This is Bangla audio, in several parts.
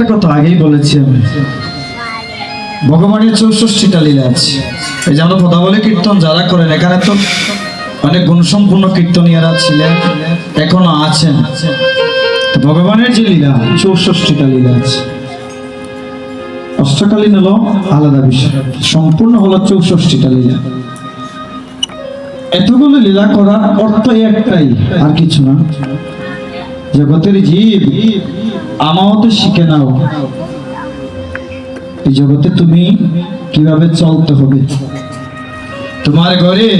একটা কথা আগেই বলেছি আমি। ভগবানের চৌষষ্টিটা লীলা আছে। এই যে আমরা কথা কীর্তন যারা করেন, এখানে তো অনেক গুণসম্পূর্ণ কীর্তনীয়রা ছিলেন, এখনও আছেন। ভগবানের যে লীলা চৌষষ্টিটা লীলা আছে। অষ্টকালীন হলো আলাদা বিষয়। সম্পূর্ণ হলো চৌষষ্টিটা লীলা। এতগুলো লীলা করার অর্থ একটাই, আর কিছু না। জগতের জীব আমাওতে শিখে নাও। এই জগতে তুমি কীভাবে চলতে হবে? তোমার ঘরে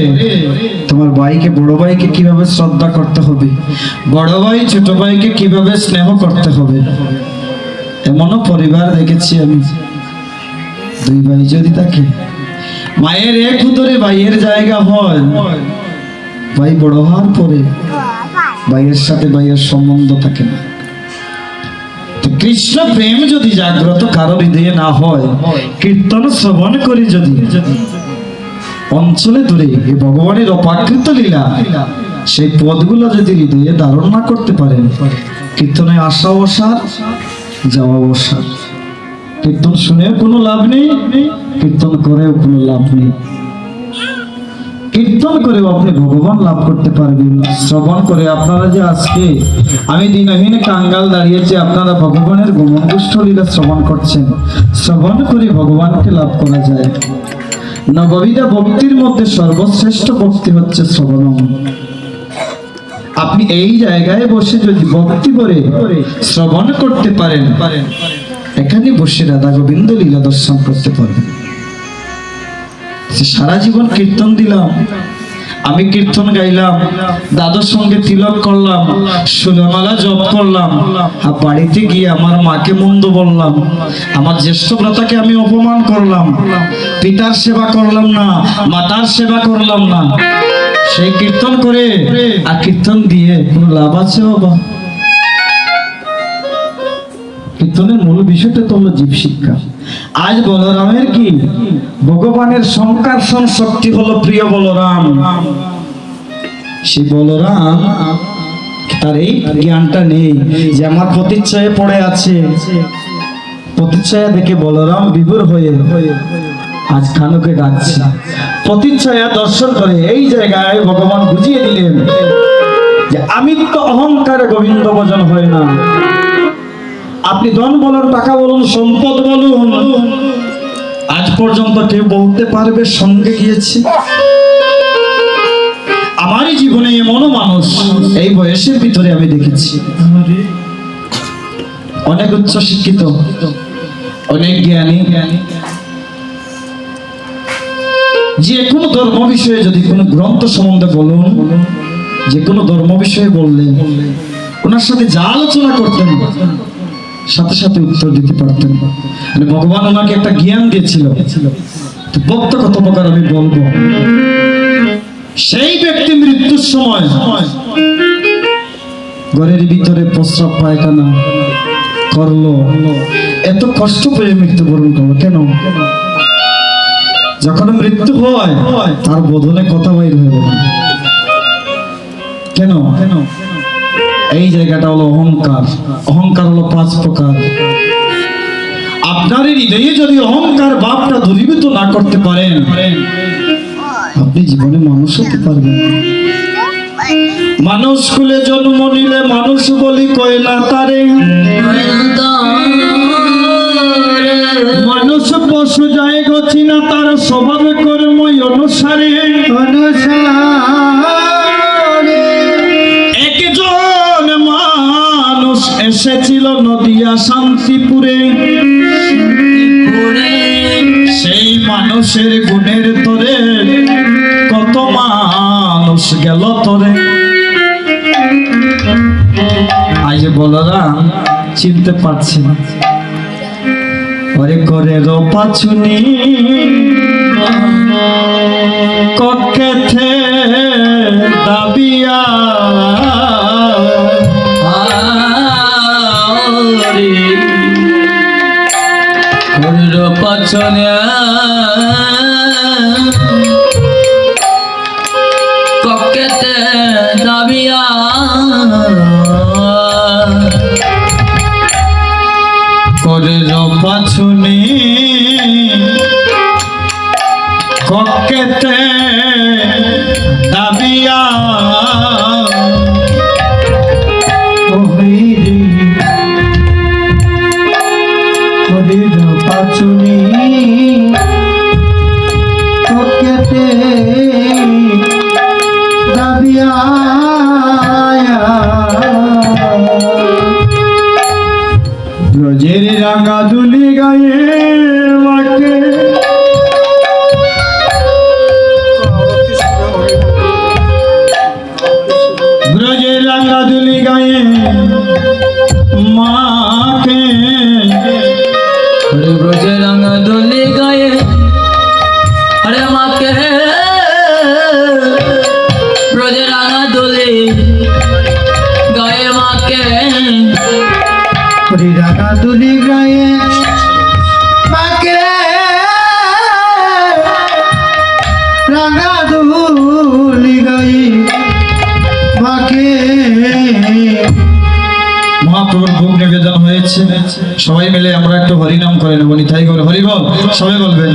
তোমার ভাইকে, বড় ভাইকে কীভাবে শ্রদ্ধা করতে হবে? বড় ভাই, ছোট ভাইকে কীভাবে স্নেহ করতে হবে? এমনও পরিবার দেখেছি আমি। দুই ভাই যদি থাকে, মায়ের এক উদরে ভাইয়ের জায়গা হয়। ভাই বড় হওয়ার পরে ভাইয়ের সাথে ভাইয়ের সম্বন্ধ থাকে না। তো কৃষ্ণ প্রেম যদি জাগ্রত কারও হৃদয়ে না হয় কীর্তন শ্রবণ করি যদি। অঞ্চলে দূরে এই ভগবানের অপাকৃত লীলা। সেই পদগুলো যদি হৃদয়ে ধারণ না করতে পারেন কীর্তনে আসা বসার যাওয়া বসার কীর্তন শুনেও কোনো লাভ নেই কীর্তন করেও কোনো লাভ নেই। কীর্তন করেও আপনি ভগবান লাভ করতে পারবেন। শ্রবণ করে আপনারা যে আজকে আমি দিনহীন কাঙ্গাল দাঁড়িয়েছি, আপনারা ভগবানের লীলা শ্রবণ করছেন। শ্রবণ করে ভগবানকে লাভ করা যায়। নববিধা ভক্তির মধ্যে সর্বশ্রেষ্ঠ ভক্তি হচ্ছে শ্রবণম। আপনি এই জায়গায় বসে যদি ভক্তি করে শ্রবণ করতে পারেন পারেন, এখানে বসে রাধা গোবিন্দ লীলা দর্শন করতে পারবেন। সারা জীবন কীর্তন দিলাম। আমি কীর্তন গাইলাম, দাদুর সঙ্গে তিলক করলাম সুলমালা জপ করলাম, আর বাড়িতে গিয়ে আমার মাকে মন্দ বললাম। আমার জ্যেষ্ঠ ভ্রাতাকে আমি অপমান করলাম। পিতার সেবা করলাম না, মাতার সেবা করলাম না। সেই কীর্তন করে আর কীর্তন দিয়ে কোনো লাভ আছে বাবা? কীর্তনের মূল বিষয়টা তো হলো জীব শিক্ষা। আজ বলরামের কি? ভগবানের সংকর্ষণ শক্তি হলো প্রিয় বলরাম। সে বলরাম তার এই জ্ঞানটা নেই যে আমার প্রতিচ্ছয়ে পড়ে আছে। প্রতিচ্ছয়া দেখে বলরাম বিভোর হয়ে আজ কানুকে ডাকছে। প্রতিচ্ছয়া দর্শন করে এই জায়গায় ভগবান বুঝিয়ে দিলেন যে আমি তো অহংকারে গোবিন্দ ভজন হয় না। আপনি ধন বলুন, টাকা বলুন, সম্পদ বলুন। আজ পর্যন্ত কেউ বলতে পারবে, সঙ্গে গিয়েছে। আমারই জীবনে এমনও মানুষ এই বয়সের ভিতরে আমি দেখেছি। অনেক উচ্চ শিক্ষিত অনেক জ্ঞানী। যে কোনো ধর্ম বিষয়ে যদি কোনো গ্রন্থ সম্বন্ধে বলুন, যে কোনো ধর্ম বিষয়ে বললেন ওনার সাথে যা আলোচনা করতেন সাথে সাথে উত্তর দিতে পারতেন। মানে ভগবান ওনাকে একটা জ্ঞান দিয়েছিল। বক্ত কত প্রকার আমি বলব? সেই ব্যক্তি মৃত্যুর সময় ঘরের ভিতরে প্রস্রাব পায়খানা করল। এত কষ্ট পেয়ে মৃত্যুবরণ করল কেন? যখন মৃত্যু হয়, তার বদলে কথা বাইর হয়ে গেল। কেন কেন? এই জায়গাটা হলো অহংকার। অহংকার হলো পাঁচ প্রকার। আপনার হৃদয়ে যদি অহংকার ভাবটা দূরীভূত না করতে পারেন, আপনি জীবনে মানুষ হতে পারবেন মানুষ কুলে জন্ম নিলে মানুষ বলি কয় না তারে। মানুষ পশু যায় গছি না তার স্বভাব কর্ম অনুসারে। অনুসারে। এসেছিল নদিয়া শান্তিপুরে। সেই মানুষের গুণের তোরে কত মানুষ গেল তোরে। আজ বলরাম চিনতে পারছি না। করে রো পাছুনি কক্ষে দাবিয়া পছনে ককেতে দাবিয়া। করে পাছুনি Obrigado. সবাই মিলে আমরা একটু হরিনাম করে নেব। নিতাই করে হরিবল সবাই বলবেন।